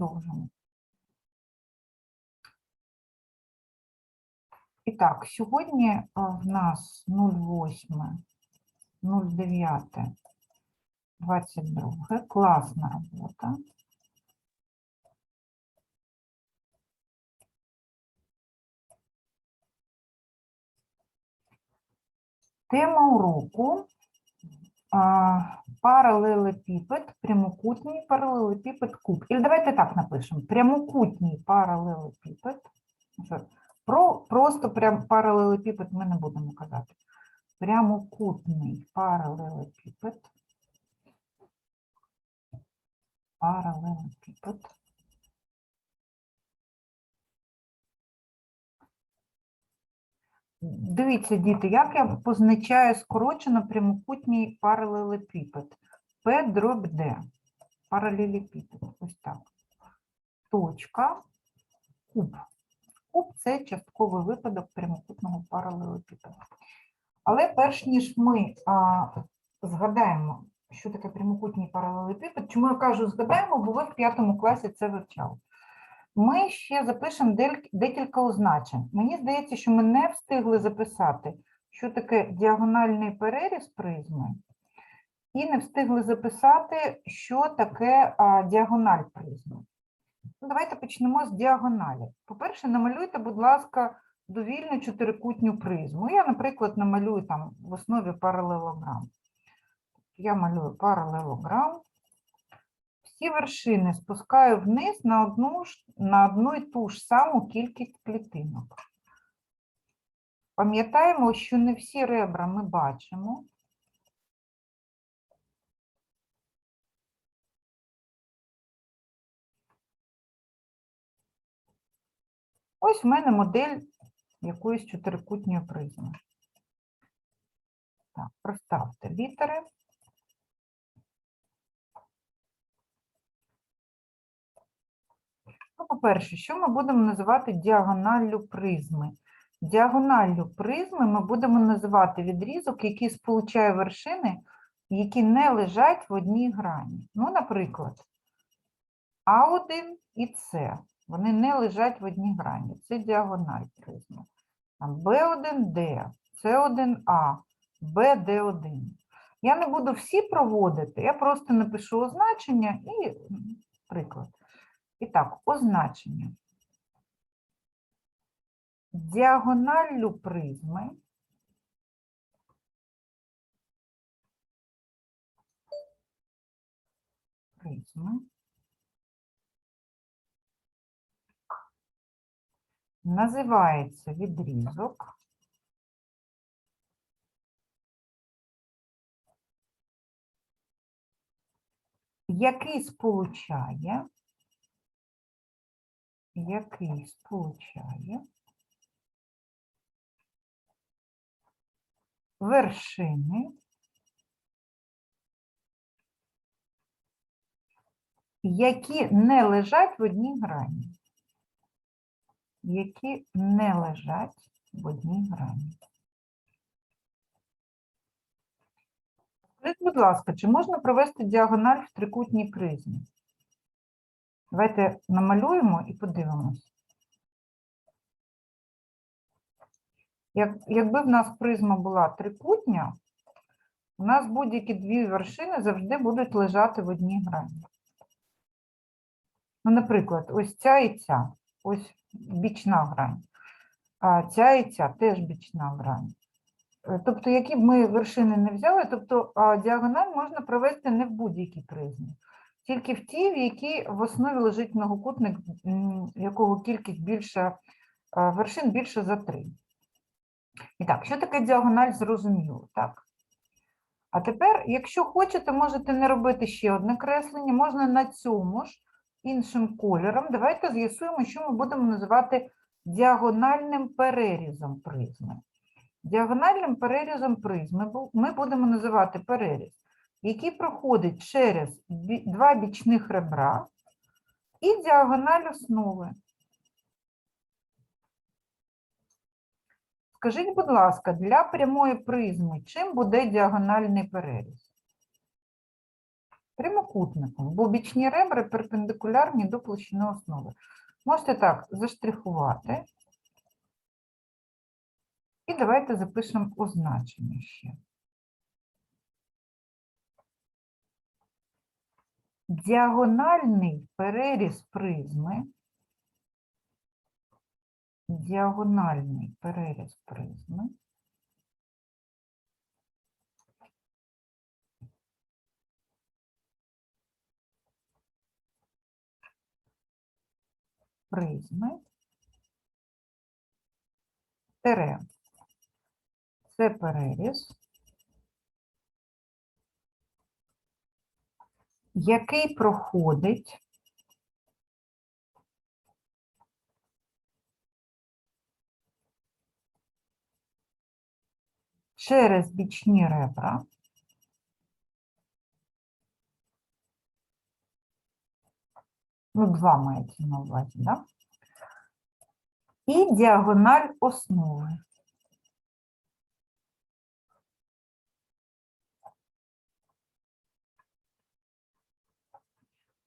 продовжимо. І так, сьогодні в нас 08, 09, 22. Класна робота. Тема уроку паралелепіпед, прямокутній паралелепіпед, куб. І давайте так напишемо. Прямокутній паралелепіпед. Про, просто прям паралелепіпед ми не будемо казати. Прямокутний паралелепіпед. Паралелепіпед. Дивіться, діти, як я позначаю скорочено прямокутній паралелепіпед. П дроб Д. Паралелепіпед. Ось так. Точка, куб. Куб це частковий випадок прямокутного паралелепіпеда. Але перш ніж ми а, згадаємо, що таке прямокутній паралелепіпед, чому я кажу згадаємо, бо ви в п'ятому класі це вивчали. Ми ще запишемо декілька означень. Мені здається, що ми не встигли записати, що таке діагональний переріз призми, і не встигли записати, що таке діагональ призми. Ну, давайте почнемо з діагоналі. По-перше, намалюйте, будь ласка, довільну чотирикутню призму. Я, наприклад, намалюю там в основі паралелограм. Я малюю паралелограм. Всі вершини спускаю вниз на одну, на одну і ту ж саму кількість клітинок. Пам'ятаємо, що не всі ребра ми бачимо. Ось в мене модель якоїсь чотирикутньої призми. Так, проставте літери. Ну, по-перше, що ми будемо називати діагоналлю призми? Діагоналлю призми ми будемо називати відрізок, який сполучає вершини, які не лежать в одній грані. Ну, наприклад, А1 і С. Вони не лежать в одній грані. Це діагональ призми. Там Б1Д, С1А, БД1. Я не буду всі проводити, я просто напишу означення і приклад. І так, означення. Діагоналлю призми. Призми. Називається відрізок, який сполучає який сполучає вершини, які не лежать в одній грані. Які не лежать в одній грані. Скажіть, будь ласка, чи можна провести діагональ в трикутній призмі? Давайте намалюємо і подивимось. Як, якби в нас призма була трикутня, у нас будь-які дві вершини завжди будуть лежати в одній грані. Ну, наприклад, ось ця і ця, ось бічна грань, а ця і ця теж бічна грань. Е, Тобто, які б ми вершини не взяли, тобто діагональ можна провести не в будь-якій призмі тільки в тій, в якій в основі лежить многокутник, якого кількість більше е, вершин більше за три. І так, що таке діагональ, зрозуміло, так? А тепер, якщо хочете, можете не робити ще одне креслення, можна на цьому ж іншим кольором. Давайте з'ясуємо, що ми будемо називати діагональним перерізом призми. Діагональним перерізом призми ми будемо називати переріз, який проходить через два бічних ребра і діагональ основи. Скажіть, будь ласка, для прямої призми чим буде діагональний переріз? прямокутником, бо бічні ребра перпендикулярні до площини основи. Можете так заштрихувати. І давайте запишемо означення ще. Діагональний переріз призми. Діагональний переріз призми. Призми. Тере. Це переріз. Який проходить через бічні ребра ну, два мається на увазі, да? і діагональ основи.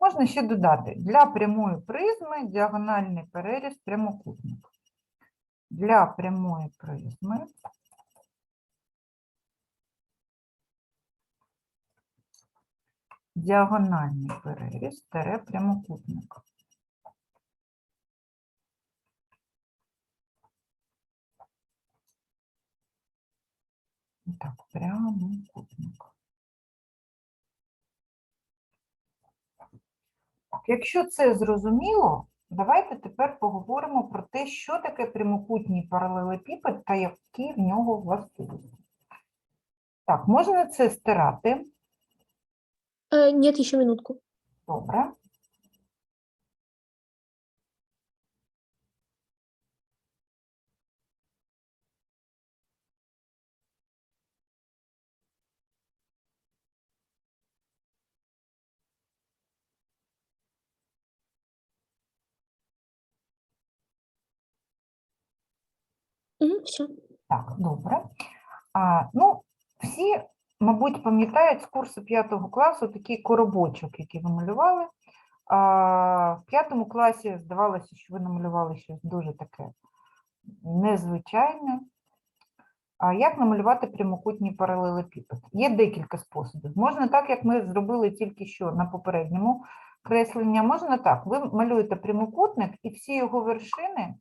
Можна ще додати для прямої призми діагональний переріз прямокутник. Для прямої призми діагональний переріз тере прямокутник. Так, прямокутник. Якщо це зрозуміло, давайте тепер поговоримо про те, що таке прямокутній паралелепіпед та які в нього властивості. Так, можна це стирати. Е, Ні, ще минутку. Добре. Все. Так, добре. А, ну, всі, мабуть, пам'ятають з курсу 5 класу такий коробочок, який ви малювали. А, в п'ятому класі здавалося, що ви намалювали щось дуже таке незвичайне. А як намалювати прямокутній паралелепіпед? Є декілька способів. Можна так, як ми зробили тільки що на попередньому кресленні. Можна так. Ви малюєте прямокутник і всі його вершини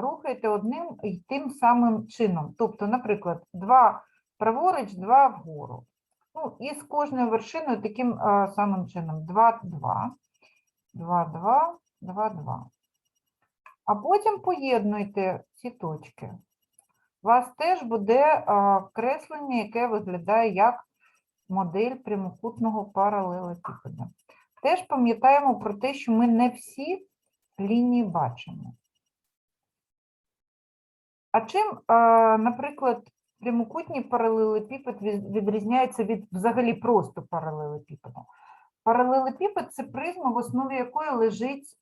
рухаєте одним і тим самим чином. Тобто, наприклад, два праворуч, два вгору. Ну, і з кожною вершиною таким самим чином. 2, 2, 2, 2, 2, 2. А потім поєднуйте ці точки. У вас теж буде креслення, яке виглядає як модель прямокутного паралелепіпеда. Теж пам'ятаємо про те, що ми не всі лінії бачимо. А чим, наприклад, прямокутній паралелепіпед відрізняється від взагалі просто паралелепіпеда? Паралелепіпед – це призма, в основі якої лежить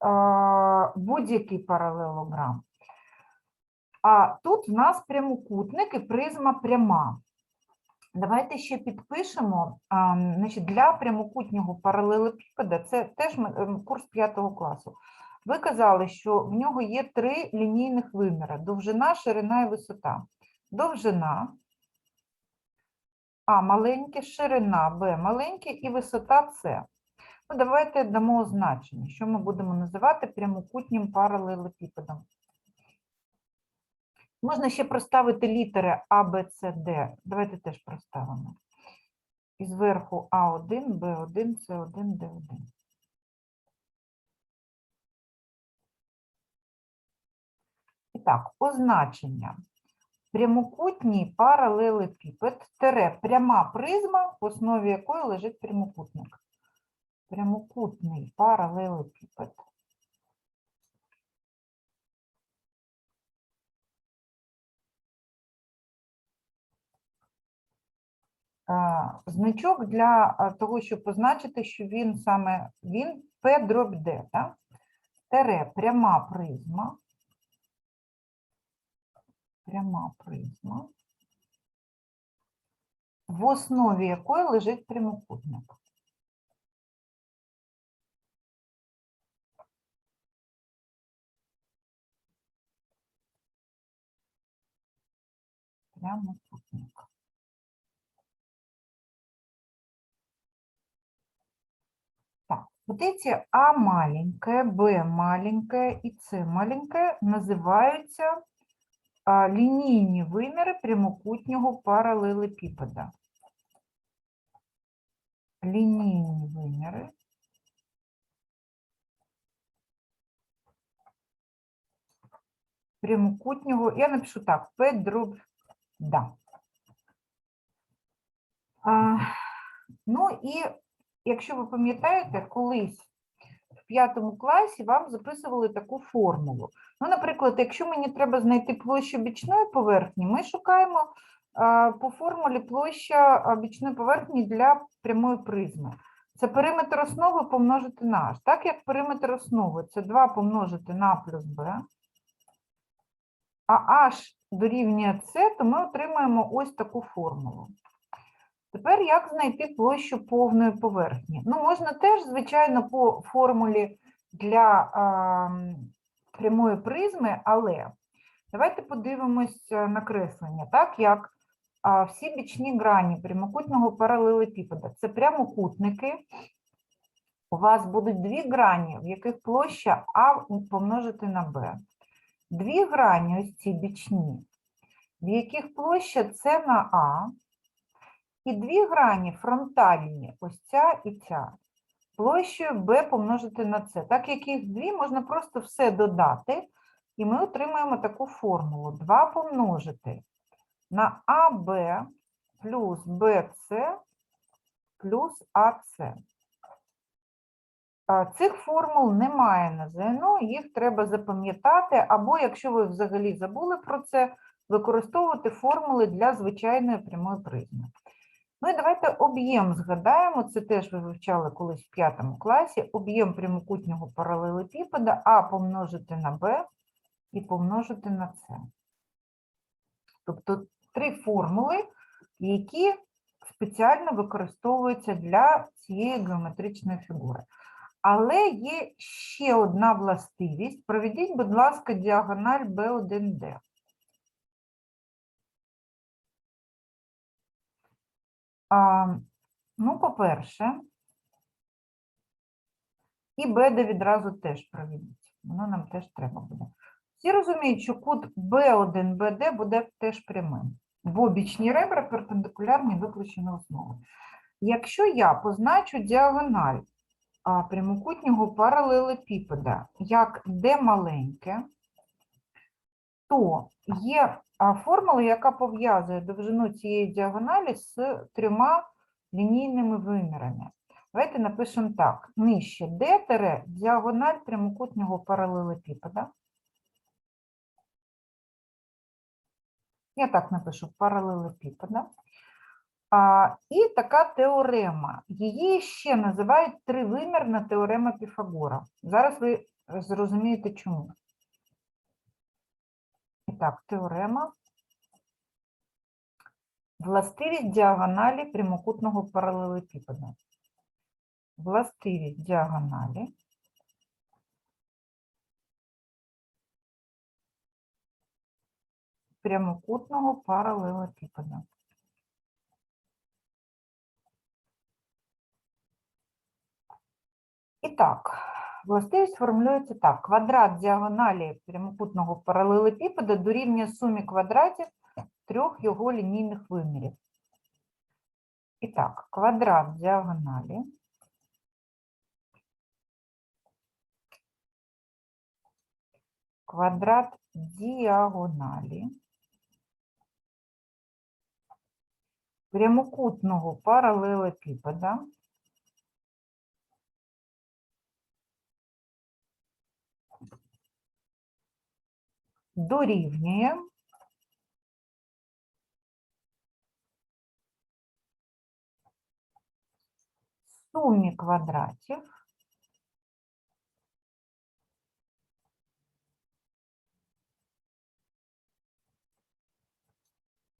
будь-який паралелограм. А тут в нас прямокутник і призма пряма. Давайте ще підпишемо, значить, для прямокутнього паралелепіпеда, це теж ем, курс 5 класу. Ви казали, що в нього є три лінійних виміри: довжина, ширина і висота. Довжина А маленьке, ширина Б маленьке і висота С. Ну, давайте дамо означення, що ми будемо називати прямокутнім паралелепіпедом. Можна ще проставити літери А, Б, С, Д. Давайте теж проставимо. І зверху А1, Б1, С1, Д1. Так, означення. Прямокутній паралелепіпед, тере пряма призма, в основі якої лежить прямокутник. Прямокутний паралелепіпед. Значок для того, щоб позначити, що він саме він P дроб D, так? Тере пряма призма пряма призма, в основі якої лежить прямокутник. Прямокутник. Вот эти А маленькое, Б маленькое и С маленькое называются лінійні виміри прямокутнього паралелепіпеда. Лінійні виміри прямокутнього, я напишу так, P дроб, да. А, ну і якщо ви пам'ятаєте, колись в п'ятому класі вам записували таку формулу. Ну, наприклад, якщо мені треба знайти площу бічної поверхні, ми шукаємо по формулі площа бічної поверхні для прямої призми. Це периметр основи помножити на h. Так як периметр основи це 2 помножити на плюс b, а h дорівнює c, то ми отримаємо ось таку формулу. Тепер як знайти площу повної поверхні? Ну, можна теж, звичайно, по формулі для м, прямої призми, але давайте подивимось е, на креслення. Так, як а, всі бічні грані прямокутного паралелепіпеда – це прямокутники. У вас будуть дві грані, в яких площа А помножити на Б. Дві грані, ось ці бічні, в яких площа С на А, і дві грані фронтальні, ось ця і ця, площею b помножити на c. Так як їх дві, можна просто все додати, і ми отримаємо таку формулу. 2 помножити на AB плюс BC плюс AC. Цих формул немає на ЗНО, їх треба запам'ятати, або, якщо ви взагалі забули про це, використовувати формули для звичайної прямої призми. Ну і давайте об'єм згадаємо, це теж ви вивчали колись в п'ятому класі, об'єм прямокутнього паралелепіпеда А помножити на Б і помножити на С. Тобто три формули, які спеціально використовуються для цієї геометричної фігури. Але є ще одна властивість. Проведіть, будь ласка, діагональ B1D. Ну, по-перше, і беда відразу теж проведіть. Воно нам теж треба буде. Всі розуміють, що кут B1, BD буде теж прямим, бо бічні ребра перпендикулярні виключені основи. Якщо я позначу діагональ прямокутнього паралелепіпеда як D маленьке, то є а, формула, яка пов'язує довжину цієї діагоналі з трьома лінійними вимірами. Давайте напишемо так. Нижче D діагональ прямокутнього паралелепіпеда. Я так напишу паралелепіпеда. А, і така теорема. Її ще називають тривимірна теорема Піфагора. Зараз ви зрозумієте, чому. І теорема. Властивість діагоналі прямокутного паралелепіпеда. Властивість діагоналі. Прямокутного паралелепіпеда. І так, властивість формулюється так. Квадрат діагоналі прямокутного паралелепіпеда дорівнює сумі квадратів трьох його лінійних вимірів. І так, квадрат діагоналі квадрат діагоналі прямокутного паралелепіпеда дорівнює сумі квадратів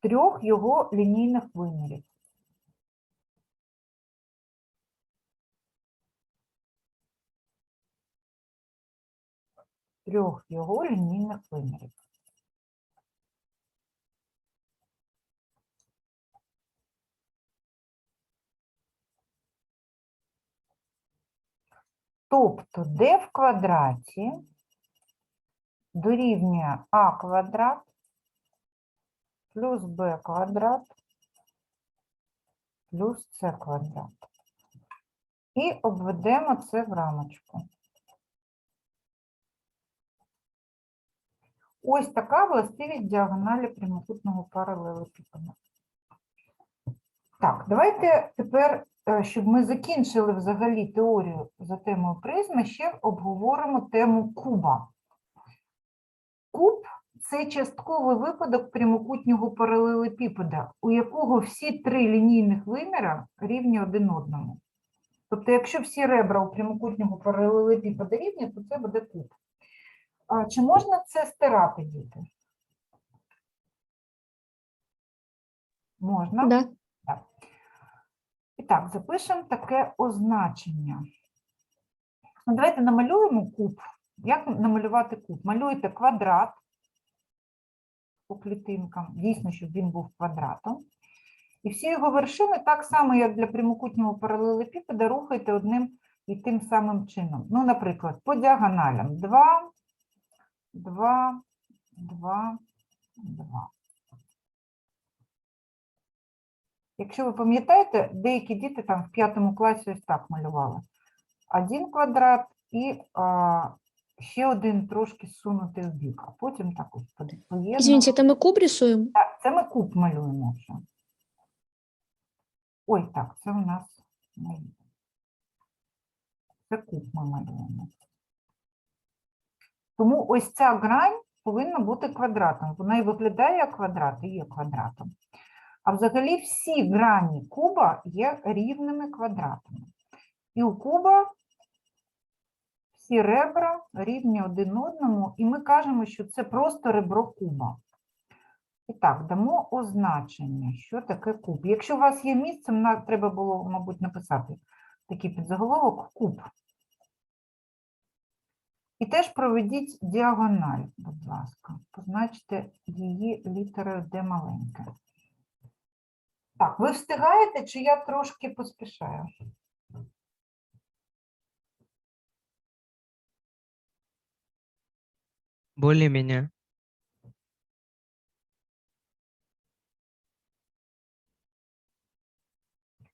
трьох його лінійних вимірів. трьох його лінійних вимірів. Тобто d в квадраті дорівнює а квадрат плюс b квадрат плюс c квадрат. І обведемо це в рамочку. Ось така властивість діагоналі прямокутного паралелепіпеда. Так, давайте тепер, е, щоб ми закінчили взагалі теорію за темою призми, ще обговоримо тему куба. Куб це частковий випадок прямокутнього паралелепіпеда, у якого всі три лінійних виміра рівні один одному. Тобто, якщо всі ребра у прямокутнього паралелепіпеда рівні, то це буде куб. А чи можна це стирати, діти? Можна. Да. І так, запишемо таке означення. Ну, Давайте намалюємо куб. Як намалювати куб? Малюйте квадрат по клітинкам. Дійсно, щоб він був квадратом. І всі його вершини, так само, як для прямокутнього паралелепіпеда, рухайте одним і тим самим чином. Ну, наприклад, по діагоналям 2, 2, 2, 2. Якщо ви пам'ятаєте, деякі діти там в п'ятому класі ось так малювали. Один квадрат і а, ще один трошки сунутий в бік, а потім так ось поєднано. Извините, это мы куб рисуем? Так, це ми куб малюємо вже. Ой, так, це у нас це куб ми малюємо. Тому ось ця грань повинна бути квадратом. Вона і виглядає як квадрат, і є квадратом. А взагалі всі грані куба є рівними квадратами. І у куба всі ребра рівні один одному, і ми кажемо, що це просто ребро куба. І так, дамо означення, що таке куб. Якщо у вас є місце, треба було, мабуть, написати такий підзаголовок куб. І теж проведіть діагональ, будь ласка. Позначте її літерою Д маленьке. Так, ви встигаєте, чи я трошки поспішаю? Более-менее.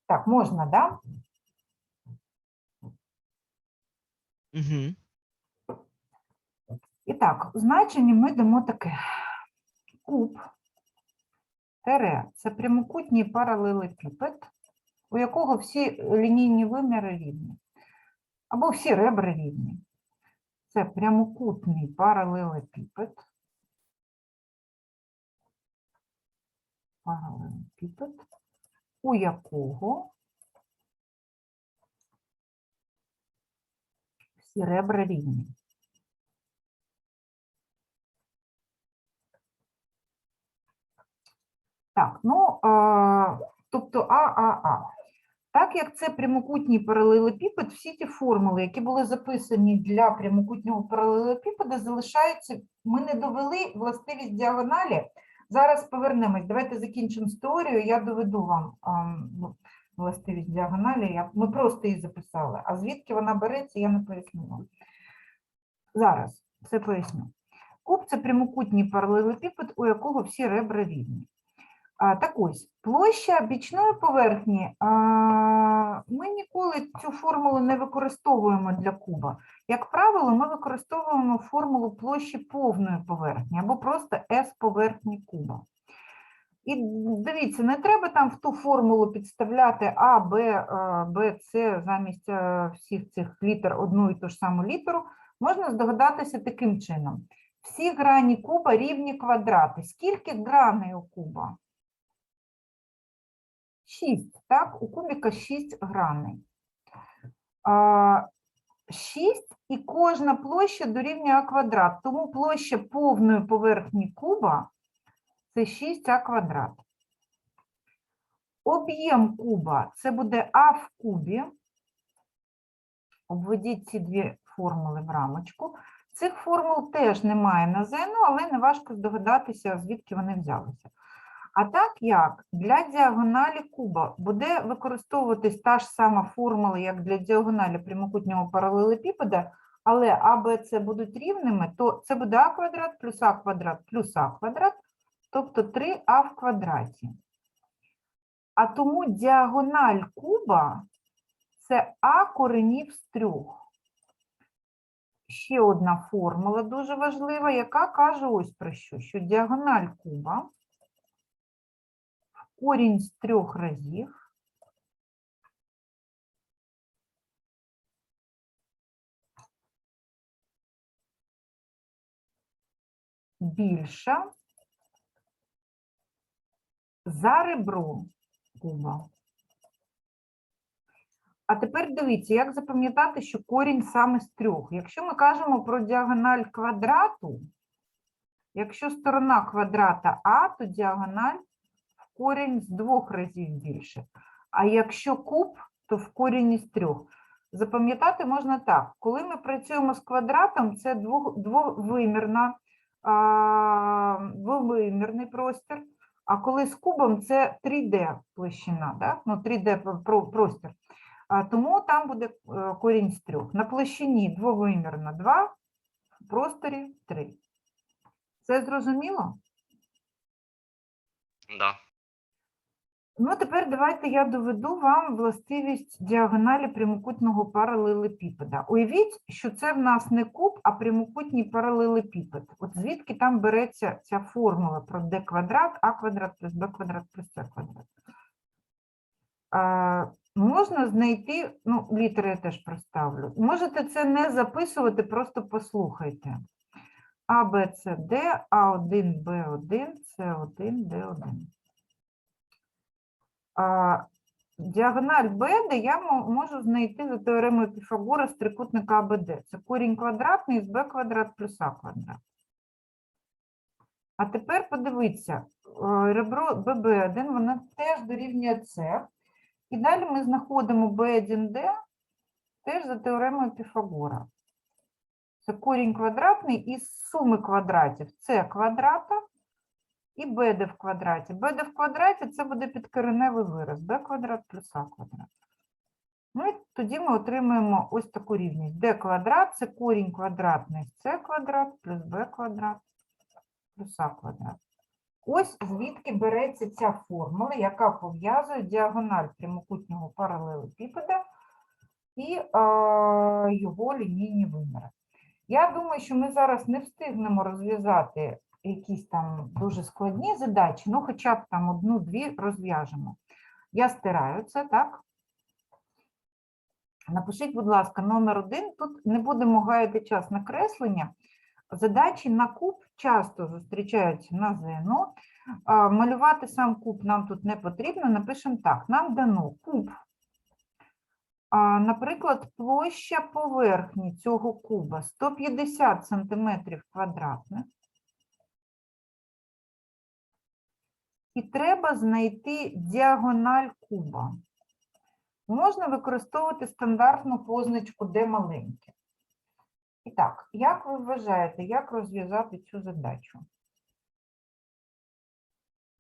Так, можна, да? Угу. І так, значення ми дамо таке. Куб тере це прямокутній паралелепіпед, у якого всі лінійні виміри рівні. Або всі ребри рівні. Це прямокутний паралелепіпед. Паралелепіпед, у якого всі ребра рівні. Так, ну, е, тобто ААА. Так як це прямокутній паралелепіпед, всі ті формули, які були записані для прямокутнього паралелепіпеда, залишаються. Ми не довели властивість діагоналі. Зараз повернемось. Давайте закінчимо з теорією. Я доведу вам ам, ну, властивість діагоналі. Я, ми просто її записали. А звідки вона береться, я не пояснила. Зараз все поясню. Куб це прямокутній паралелепіпед, у якого всі ребра рівні. Так ось, площа бічної поверхні. Ми ніколи цю формулу не використовуємо для куба. Як правило, ми використовуємо формулу площі повної поверхні або просто S поверхні куба. І дивіться, не треба там в ту формулу підставляти А, Б, е, Б, С замість е, всіх цих літер одну і ту ж саму літеру. Можна здогадатися таким чином. Всі грані куба рівні квадрати. Скільки граней у куба? 6, так? У кубіка 6 граней. А, 6 і кожна площа дорівнює квадрат. Тому площа повної поверхні куба це 6А квадрат. Об'єм куба це буде А в кубі. Обведіть ці дві формули в рамочку. Цих формул теж немає на ЗНО, але не важко здогадатися, звідки вони взялися. А так як для діагоналі куба буде використовуватись та ж сама формула, як для діагоналі прямокутнього паралелепіпеда, але А, Б, С будуть рівними, то це буде А квадрат плюс А квадрат плюс А квадрат, тобто 3А в квадраті. А тому діагональ куба це А коренів з трьох. Ще одна формула дуже важлива, яка каже ось про що, що діагональ куба корінь з трьох разів більша за ребро куба. А тепер дивіться, як запам'ятати, що корінь саме з трьох. Якщо ми кажемо про діагональ квадрату, якщо сторона квадрата А, то діагональ корінь з двох разів більше. А якщо куб, то в корінь із трьох. Запам'ятати можна так. Коли ми працюємо з квадратом, це двовимірна, двовимірний простір. А коли з кубом це 3D площина, да? ну, 3D про- про- простір. Тому там буде е, корінь з трьох. На площині двовимірно 2, в просторі 3. Це зрозуміло? Да. Ну, тепер давайте я доведу вам властивість діагоналі прямокутного паралелепіпеда. Уявіть, що це в нас не куб, а прямокутній паралелепіпед. От звідки там береться ця формула про d квадрат, а квадрат плюс b квадрат плюс c квадрат. А, можна знайти, ну, літери я теж проставлю. Можете це не записувати, просто послухайте. А, Б, С, Д, А1, Б1, С1, Д1. Діагональ БД я можу знайти за теоремою Піфагора з трикутника АБД. Це корінь квадратний з Б квадрат плюс А квадрат. А тепер подивіться, е, ребро ББ1, воно теж дорівнює С. І далі ми знаходимо B1D теж за теоремою Піфагора. Це корінь квадратний із суми квадратів С квадрата і БД в квадраті. БД в квадраті це буде підкореневий вираз b квадрат плюс а квадрат. Ну і тоді ми отримаємо ось таку рівність. d квадрат це корінь квадратний c квадрат плюс b квадрат плюс а квадрат. Ось звідки береться ця формула, яка пов'язує діагональ прямокутнього паралелепіпеда і його лінійні виміри. Я думаю, що ми зараз не встигнемо розв'язати якісь там дуже складні задачі, ну хоча б там одну-дві розв'яжемо. Я стираю це, так? Напишіть, будь ласка, номер один. Тут не будемо гаяти час на креслення. Задачі на куб часто зустрічаються на ЗНО. Малювати сам куб нам тут не потрібно. Напишемо так: нам дано куб. Наприклад, площа поверхні цього куба 150 см квадратних. І треба знайти діагональ куба. Можна використовувати стандартну позначку де маленьке. І так, як ви вважаєте, як розв'язати цю задачу?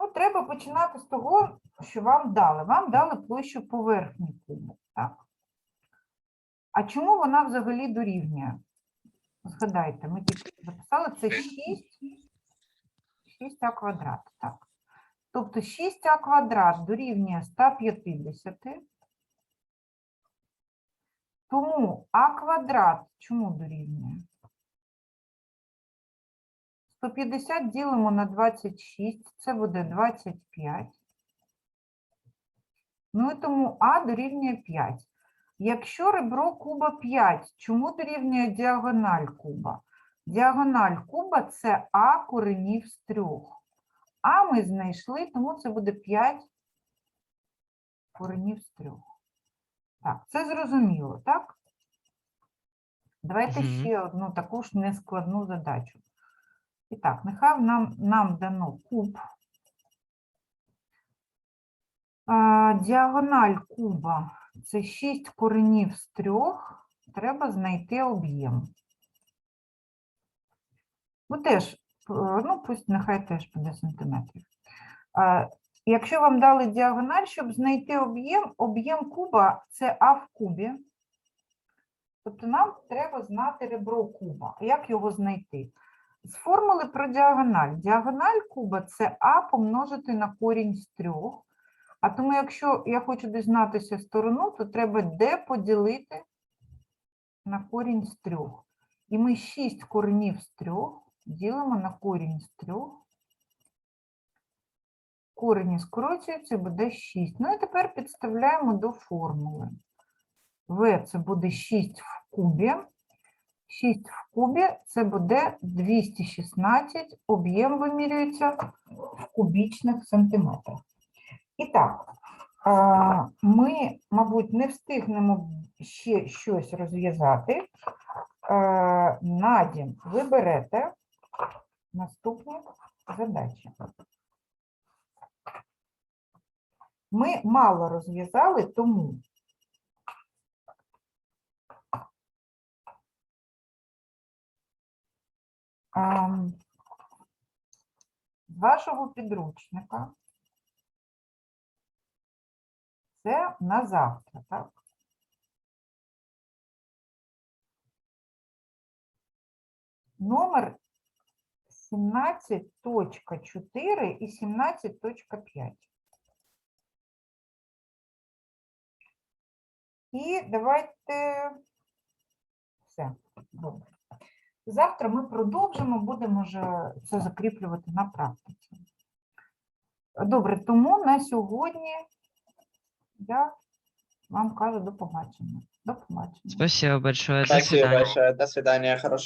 Ну, треба починати з того, що вам дали. Вам дали площу поверхні кубу. Так? А чому вона взагалі дорівнює? Згадайте, ми тільки записали це 6, 6а квадрат. Так. Тобто 6а квадрат дорівнює 150. Тому а квадрат чому дорівнює? 150 ділимо на 26, це буде 25. Ну і тому а дорівнює 5. Якщо ребро куба 5, чому дорівнює діагональ куба? Діагональ куба це а коренів з трьох. А ми знайшли, тому це буде 5 коренів з трьох. Так, це зрозуміло, так? Давайте Мгм. ще одну таку ж нескладну задачу. І так, нехай нам, нам дано куб. А, діагональ куба це 6 коренів з трьох. Треба знайти об'єм. Ну, теж, ну, пусть нехай теж буде сантиметрів. Якщо вам дали діагональ, щоб знайти об'єм, об'єм куба це А в кубі. Тобто нам треба знати ребро куба. Як його знайти? З формули про діагональ. Діагональ куба це А помножити на корінь з трьох. А тому, якщо я хочу дізнатися сторону, то треба d поділити на корінь з трьох. І ми 6 коренів з трьох ділимо на корінь з трьох. Корені скорочуються, і буде 6. Ну і тепер підставляємо до формули. В це буде 6 в кубі. 6 в кубі це буде 216. Об'єм вимірюється в кубічних сантиметрах. І так, ми, мабуть, не встигнемо ще щось розв'язати. Надім, ви берете наступні задачі. Ми мало розв'язали, тому ем, з вашого підручника це на завтра, так? Номер 17.4 і 17.5. І давайте все. Добре. Завтра ми продовжимо, будемо вже це закріплювати на практиці. Добре, тому на сьогодні я вам кажу до побачення. До побачення. Спасибо большое. До Спасибо свидания. большое. До свидания. Хорошего